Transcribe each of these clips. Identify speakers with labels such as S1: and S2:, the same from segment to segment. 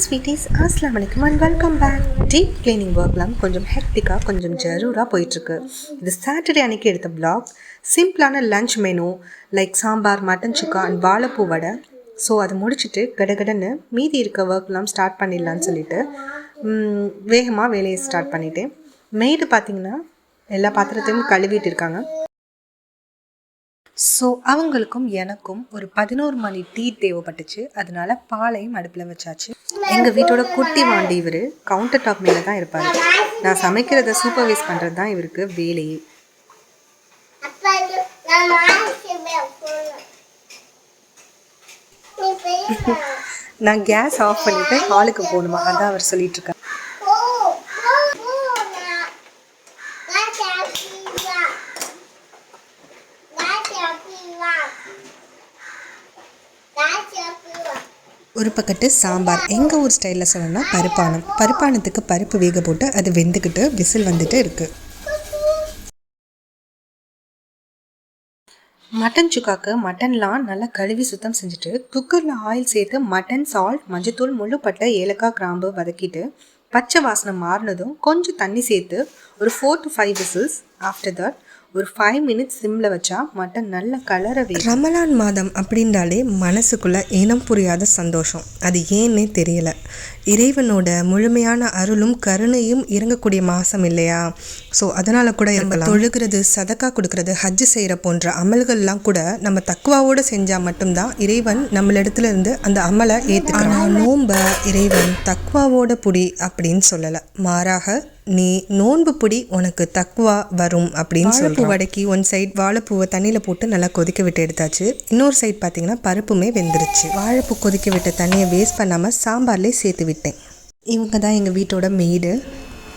S1: Sweeties அஸ்லாம் வலைக்கம் and welcome back deep cleaning ஒர்க்லாம் கொஞ்சம் ஹெக்டிக்காக கொஞ்சம் ஜரூராக போயிட்டுருக்கு. இது சாட்டர்டே அன்னைக்கு எடுத்த பிளாக் சிம்பிளான lunch menu like sambar mutton chukka and வாழைப்பூ வடை. ஸோ அதை முடிச்சுட்டு கடகடன்னு மீதி இருக்க ஒர்க்லாம் ஸ்டார்ட் பண்ணிடலான்னு சொல்லிட்டு வேகமாக வேலையை ஸ்டார்ட் பண்ணிட்டேன். மெய்டு பார்த்தீங்கன்னா எல்லா பாத்திரத்தையும் கழுவிட்டு இருக்காங்க. ஸோ அவங்களுக்கும் எனக்கும் ஒரு பதினோரு மணி டீ தேவைப்பட்டுச்சு. அதனால பாலையும் அடுப்பில் வச்சாச்சு. எங்கள் வீட்டோட குட்டி வாண்டி இவர் கவுண்டர் டாப் மேலே தான் இருப்பார். நான் சமைக்கிறத சூப்பர்வைஸ் பண்ணுறது தான் இவருக்கு வேலையே.
S2: நான்
S1: கேஸ் ஆஃப் பண்ணிவிட்டு ஹாலுக்கு போகணுமா? அதான் அவர் சொல்லிட்டு இருக்காரு
S2: போ போ போ நான் நான் சாப்பிடுவா நான் சாப்பிடுவா நான் சாப்பிடுவா
S1: ஒரு பக்கத்து சாம்பார். எங்கள் ஊர் ஸ்டைலில் சொல்லணும்னா பருப்பானம் பருப்பானத்துக்கு பருப்பு வேக போட்டு அது வெந்துக்கிட்டு விசில் வந்துட்டு இருக்குது மட்டன் சுக்காக்கு மட்டன்லாம் நல்லா கழுவி சுத்தம் செஞ்சுட்டு குக்கரில் ஆயில் சேர்த்து மட்டன் சால்ட் மஞ்சத்தூள் முள்ளுப்பட்டை ஏலக்காய் கிராம்பு வதக்கிட்டு பச்சை வாசனை மாறினதும் கொஞ்சம் தண்ணி சேர்த்து ஒரு four to five whistles after that ஒரு ஃபைவ் மினிட்ஸ் சிம்மில் வச்சா மட்டன் நல்ல கலரை ரமலான் மாதம் அப்படின்றாலே மனசுக்குள்ள இனம் புரியாத சந்தோஷம். அது ஏன்னே தெரியல. இறைவனோட முழுமையான அருளும் கருணையும் இறங்கக்கூடிய மாதம் இல்லையா? ஸோ அதனால கூட இருக்கலாம் தொழுகிறது சதக்கா கொடுக்கறது ஹஜ்ஜு செய்கிற போன்ற அமல்கள்லாம் கூட நம்ம தக்குவாவோடு செஞ்சால் மட்டும்தான் இறைவன் நம்மளிடத்துல இருந்து அந்த அமலை ஏற்றுக்கிறான் நோம்ப இறைவன் தக்குவாவோட புடி அப்படின்னு சொல்லலை. மாறாக நீ நோன்பு பிடி உனக்கு தக்குவா வரும் அப்படின்னு வாழைப்பூ வடக்கி ஒன் சைட் வாழைப்பூவை தண்ணியில் போட்டு நல்லா கொதிக்க விட்டு எடுத்தாச்சு. இன்னொரு சைட் பார்த்தீங்கன்னா பருப்புமே வெந்துருச்சு. வாழைப்பூ கொதிக்க விட்ட தண்ணியை வேஸ்ட் பண்ணாமல் சாம்பார்லேயே சேர்த்து விட்டேன். இவங்க தான் எங்கள் வீட்டோட மெய்டு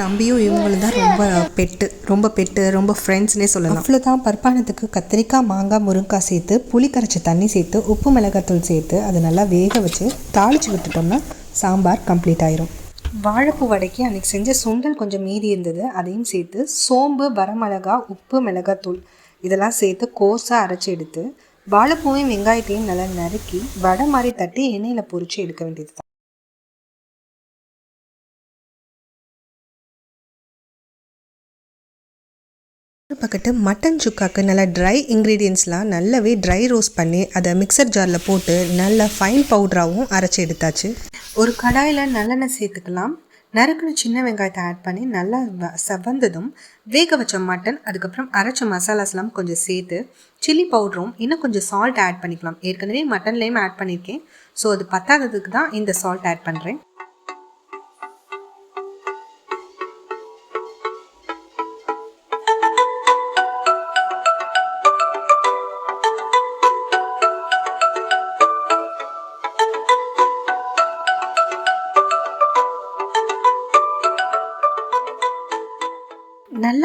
S1: தம்பியும் இவங்களும் தான் ரொம்ப பெட்டு ரொம்ப பெட்டு ரொம்ப ஃப்ரெண்ட்ஸ்னே சொல்லலாம். அவ்வளோதான் பருப்பானத்துக்கு கத்திரிக்காய் மாங்காய் முருங்காய் சேர்த்து புளி கரைச்ச தண்ணி சேர்த்து உப்பு மிளகாத்தூள் சேர்த்து அதை நல்லா வேக வச்சு தாளிச்சு விட்டுட்டோம்னா சாம்பார் கம்ப்ளீட் ஆயிரும். வாழைப்பூ வடைக்கு அன்றைக்கி செஞ்ச சுண்டல் கொஞ்சம் மீதி இருந்தது. அதையும் சேர்த்து சோம்பு வரமிளகா உப்பு மிளகாத்தூள் இதெல்லாம் சேர்த்து கோஸாக அரைச்சி எடுத்து வாழைப்பூவையும் வெங்காயத்தையும் நல்லா நறுக்கி வடை மாதிரி தட்டி எண்ணெயில் பொரிச்சு எடுக்க வேண்டியது பக்கத்து மட்டன் சுக்காக்கு நல்லா ட்ரை இன்க்ரீடியன்ஸ்லாம் நல்லாவே ட்ரை ரோஸ்ட் பண்ணி அதை மிக்சர் ஜாரில் போட்டு நல்லா ஃபைன் பவுடராகவும் அரைச்சி எடுத்தாச்சு. ஒரு கடாயில் நல்லெண்ணெய் சேர்த்துக்கலாம். நறுக்குன சின்ன வெங்காயத்தை ஆட் பண்ணி நல்லா செவந்ததும் வேக வச்ச மட்டன் அதுக்கப்புறம் அரைச்ச மசாலாஸ்லாம் கொஞ்சம் சேர்த்து சில்லி பவுடரும் இன்னும் கொஞ்சம் சால்ட் ஆட் பண்ணிக்கலாம். ஏற்கனவே மட்டன்லேயும் ஆட் பண்ணியிருக்கேன் ஸோ அது பத்தாததுக்கு தான் இந்த சால்ட் ஆட் பண்ணுறேன்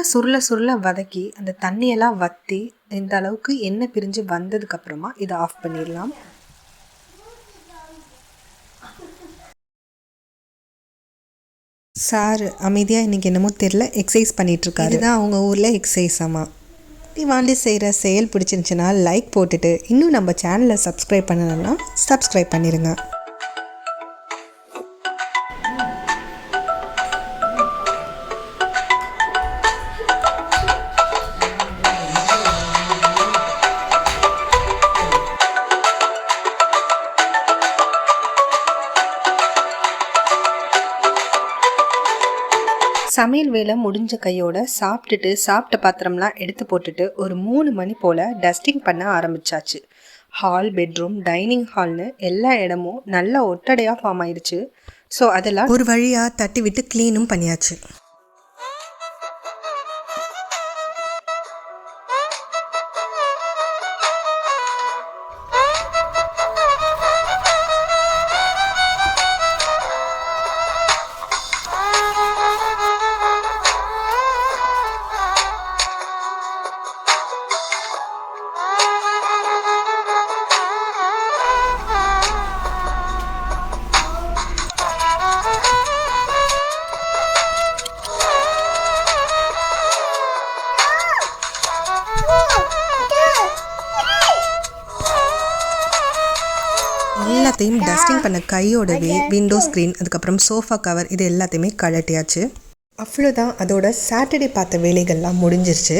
S1: நல்லா சுருள சுருள வதக்கி அந்த தண்ணியெல்லாம் வற்றி இந்த அளவுக்கு எண்ணெய் பிரிஞ்சு வந்ததுக்கு அப்புறமா இதை ஆஃப் பண்ணிடலாம். சார் அமைதியாக இன்றைக்கி என்னமோ தெரில எக்ஸசைஸ் பண்ணிகிட்ருக்காரு இதுதான் அவங்க ஊரில் எக்ஸசைஸ் ஆமாம் வாண்டி செய்கிற செயல் பிடிச்சிருந்துச்சுன்னா லைக் போட்டுட்டு இன்னும் நம்ம சேனலை சப்ஸ்கிரைப் பண்ணலைன்னா சப்ஸ்கிரைப் பண்ணிடுங்க சமையல் வேலை முடிஞ்ச கையோட சாப்பிட்டுட்டு சாப்பிட்ட பாத்திரம்லாம் எடுத்து போட்டுட்டு ஒரு மூணு மணி போல் டஸ்டிங் பண்ண ஆரம்பிச்சாச்சு. ஹால் பெட்ரூம் டைனிங் ஹால்னு எல்லா இடமும் நல்லா ஒட்டடையாக ஃபார்ம் ஆயிடுச்சு ஸோ அதெல்லாம் ஒரு வழியாக தட்டி விட்டு க்ளீனும் பண்ணியாச்சு. எல்லாத்தையும் டஸ்டிங் பண்ண கையோடவே விண்டோ ஸ்க்ரீன் அதுக்கப்புறம் சோஃபா கவர் இது எல்லாத்தையுமே கழட்டியாச்சு. அவ்வளோதான் அதோட சாட்டர்டே பார்த்த வேலைகள்லாம் முடிஞ்சிருச்சு.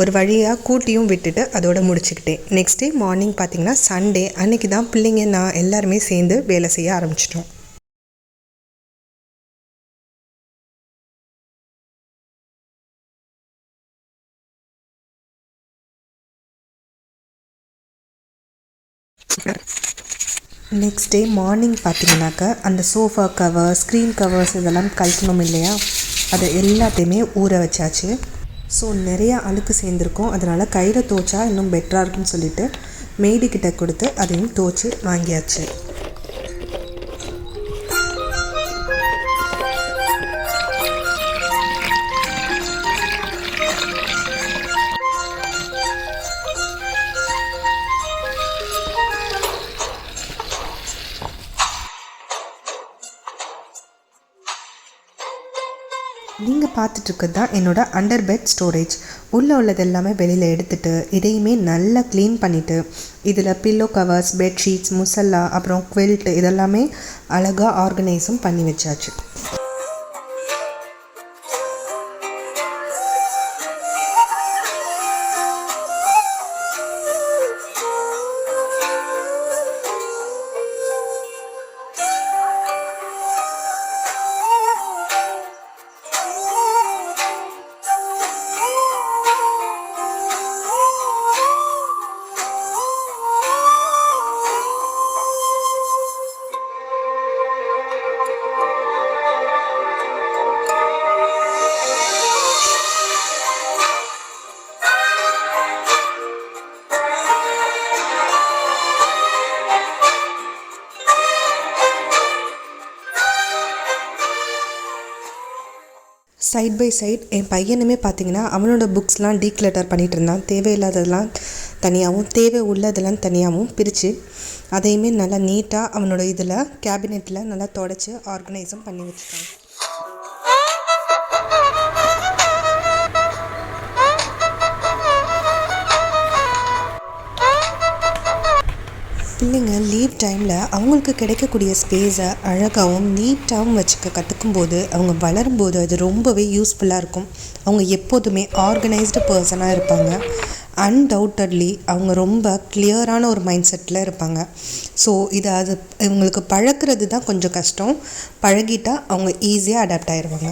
S1: ஒரு வழியாக கூட்டியும் விட்டுட்டு அதோட முடிச்சுக்கிட்டேன். நெக்ஸ்ட் டே மார்னிங் பார்த்தீங்கன்னா சண்டே அன்னைக்கு தான் பிள்ளைங்க நான் எல்லாருமே சேர்ந்து வேலை செய்ய ஆரம்பிச்சிட்டோம். நெக்ஸ்ட் டே மார்னிங் பார்த்தீங்கன்னாக்கா அந்த சோஃபா கவர் ஸ்க்ரீன் கவர்ஸ் இதெல்லாம் கழட்டணும் இல்லையா? அதை எல்லாத்தையுமே ஊற வச்சாச்சு. ஸோ நிறையா அழுக்கு சேர்ந்துருக்கும். அதனால் கையில் துவைச்சா இன்னும் பெட்டராக இருக்குன்னு சொல்லிட்டு மெய்டு கிட்ட கொடுத்து அதையும் துவைச்சி வாங்கியாச்சு. பார்த்துட்ருக்கிறது தான் என்னோடய அண்டர் பெட் ஸ்டோரேஜ் உள்ளே உள்ளது எல்லாமே வெளியில் எடுத்துட்டு இதையுமே நல்லா க்ளீன் பண்ணிவிட்டு இதில் பில்லோ கவர்ஸ் பெட்ஷீட்ஸ் முசல்லா அப்புறம் குவெல்ட் இதெல்லாமே அழகாக ஆர்கனைஸும் பண்ணி வச்சாச்சு. சைட் பை சைட் என் பையனுமே பார்த்தீங்கன்னா அவனோட புக்ஸ்லாம் டீக்ளட்டர் பண்ணிகிட்டு இருந்தான் தேவையில்லாததெல்லாம் தனியாகவும் தேவை உள்ளதெல்லாம் தனியாகவும் பிரித்து அதையுமே நல்லா நீட்டாக அவனோட இதில் கேபினெட்டில் நல்லா தொடச்சி ஆர்கனைஸும் பண்ணி வச்சுட்டான் பிள்ளைங்க லீவ் டைமில் அவங்களுக்கு கிடைக்கக்கூடிய ஸ்பேஸை அழகாகவும் நீட்டாகவும் வச்சுக்க கற்றுக்கும்போது அவங்க வளரும்போது அது ரொம்பவே யூஸ்ஃபுல்லாக இருக்கும். அவங்க எப்போதுமே ஆர்கனைஸ்டு பர்சனாக இருப்பாங்க. அன்டவுட்டட்லி அவங்க ரொம்ப கிளியரான ஒரு மைண்ட் செட்டில் இருப்பாங்க. ஸோ இதை அது இவங்களுக்கு பழக்கிறது தான் கொஞ்சம் கஷ்டம். பழகிட்டால் அவங்க ஈஸியாக அடாப்ட் ஆயிடுவாங்க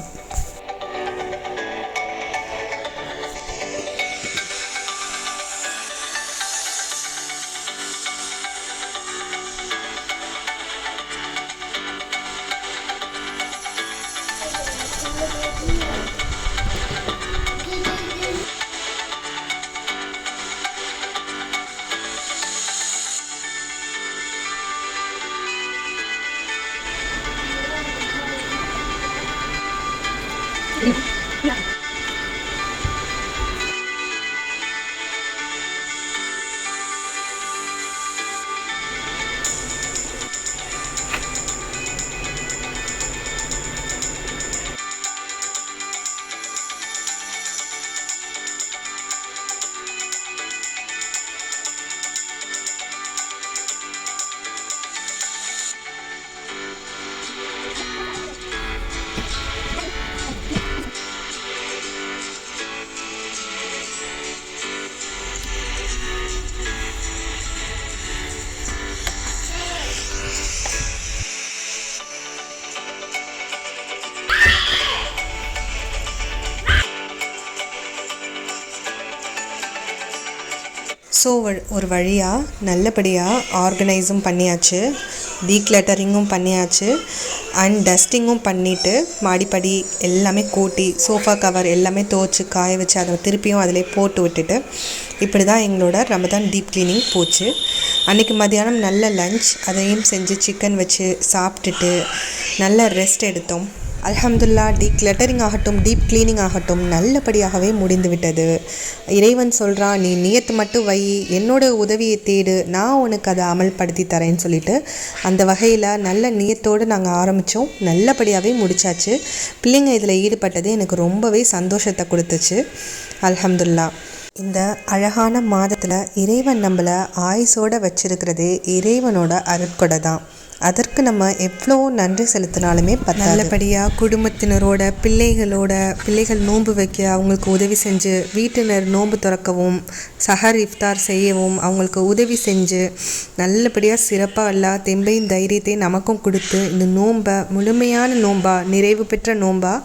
S1: Thank you. ஸோ ஒரு வழியாக நல்லபடியாக ஆர்கனைஸும் பண்ணியாச்சு டீக்ளட்டரிங்கும் பண்ணியாச்சு அண்ட் டஸ்டிங்கும் பண்ணிவிட்டு மாடிப்படி எல்லாமே கூட்டி சோஃபா கவர் எல்லாமே துவச்சி காய வச்சு அதை திருப்பியும் அதிலே போட்டு விட்டுட்டு இப்படி தான் எங்களோட ரமதான் டீப் க்ளீனிங் போச்சு. அன்றைக்கி மதியானம் நல்ல லஞ்ச் அதையும் செஞ்சு சிக்கன் வச்சு சாப்பிட்டுட்டு நல்ல ரெஸ்ட் எடுத்தோம். அல்ஹம்துல்லா டீப் கிளட்டரிங் ஆகட்டும் டீப் கிளீனிங் ஆகட்டும் நல்லபடியாகவே முடிந்து விட்டது இறைவன் சொல்கிறான் நீ நியத்து மட்டும் வை என்னோட உதவியை தேடு நான் உனக்கு அதை அமல்படுத்தி தரேன்னு சொல்லிட்டு அந்த வகையில் நல்ல நியத்தோடு நாங்கள் ஆரம்பித்தோம் நல்லபடியாகவே முடிச்சாச்சு. பிள்ளைங்க இதில் ஈடுபட்டது எனக்கு ரொம்பவே சந்தோஷத்தை கொடுத்துச்சு. அல்ஹம்துல்லா. இந்த அழகான மாதத்தில் இறைவன் நம்மளை ஆயுசோடு வச்சிருக்கிறதே இறைவனோட அருட்கொடை தான் அவருக்கு நம்ம எவ்வளோ நன்றி செலுத்தினாலுமே நல்லபடியாக குடும்பத்தினரோட பிள்ளைகளோட பிள்ளைகள் நோன்பு வைக்க அவங்களுக்கு உதவி செஞ்சு வீட்டினர் நோன்பு திறக்கவும் சஹர் இஃப்தார் செய்யவும் அவங்களுக்கு உதவி செஞ்சு நல்லபடியாக சிறப்பாக எல்லா தெம்பையும் தைரியத்தையும் நமக்கும் கொடுத்து இந்த நோன்பை முழுமையான நோன்பா நிறைவு பெற்ற நோன்பா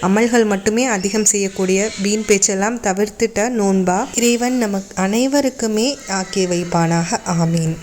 S1: அமல்கள் மட்டுமே அதிகம் செய்யக்கூடிய வீண் பேச்செல்லாம் தவிர்த்துட்ட நோன்பா இறைவன் நமக்கு அனைவருக்குமே ஆக்கி வைப்பானாக. ஆமீன்.